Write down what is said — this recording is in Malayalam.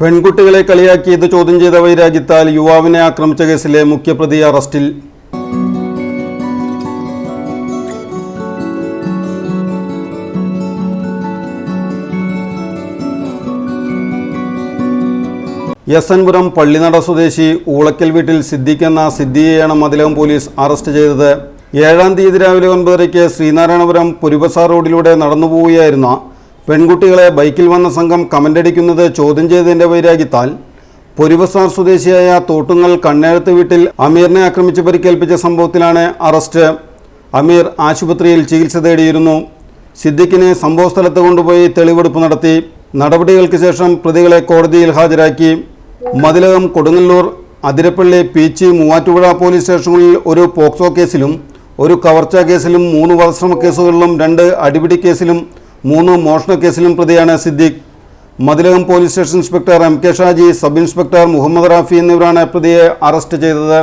പെൺകുട്ടികളെ കളിയാക്കിയത് ചോദ്യം ചെയ്ത വൈരാഗ്യത്താൽ യുവാവിനെ ആക്രമിച്ച കേസിലെ മുഖ്യപ്രതി അറസ്റ്റിൽ. യസൻപുരം പള്ളിനട സ്വദേശി ഊളക്കൽ വീട്ടിൽ സിദ്ദിഖ് എന്ന സിദ്ദിയെയാണ് മതിലകം പോലീസ് അറസ്റ്റ് ചെയ്തത്. ഏഴാം തീയതി രാവിലെ ഒൻപതരയ്ക്ക് ശ്രീനാരായണപുരം പുരുബസാർ റോഡിലൂടെ നടന്നുപോവുകയായിരുന്ന പെൺകുട്ടികളെ ബൈക്കിൽ വന്ന സംഘം കമന്റടിക്കുന്നത് ചോദ്യം ചെയ്തതിന്റെ വൈരാഗ്യത്താൽ പൊരുവസാർ സ്വദേശിയായ തോട്ടുങ്ങൽ കണ്ണേഴത്ത് വീട്ടിൽ അമീറിനെ ആക്രമിച്ച് പരിക്കേൽപ്പിച്ച സംഭവത്തിലാണ് അറസ്റ്റ്. അമീർ ആശുപത്രിയിൽ ചികിത്സ തേടിയിരുന്നു. സിദ്ദിഖിനെ സംഭവസ്ഥലത്ത് കൊണ്ടുപോയി തെളിവെടുപ്പ് നടത്തി. നടപടികൾക്ക് ശേഷം പ്രതികളെ കോടതിയിൽ ഹാജരാക്കി. മതിലകം കൊടുങ്ങല്ലൂർ അതിരപ്പള്ളി പീച്ചി മൂവാറ്റുപുഴ പോലീസ് സ്റ്റേഷനുകളിൽ ഒരു പോക്സോ കേസിലും ഒരു കവർച്ച കേസിലും മൂന്ന് വധശ്രമ കേസുകളിലും രണ്ട് അടിപിടി കേസിലും മൂന്ന് മോഷണ കേസിലും പ്രതിയാണ് Siddique. Mathilakam police station inspector M K Shaji sub inspector Muhammad Rafi എന്നിവരാണ് പ്രതിയെ അറസ്റ്റ് ചെയ്തത്.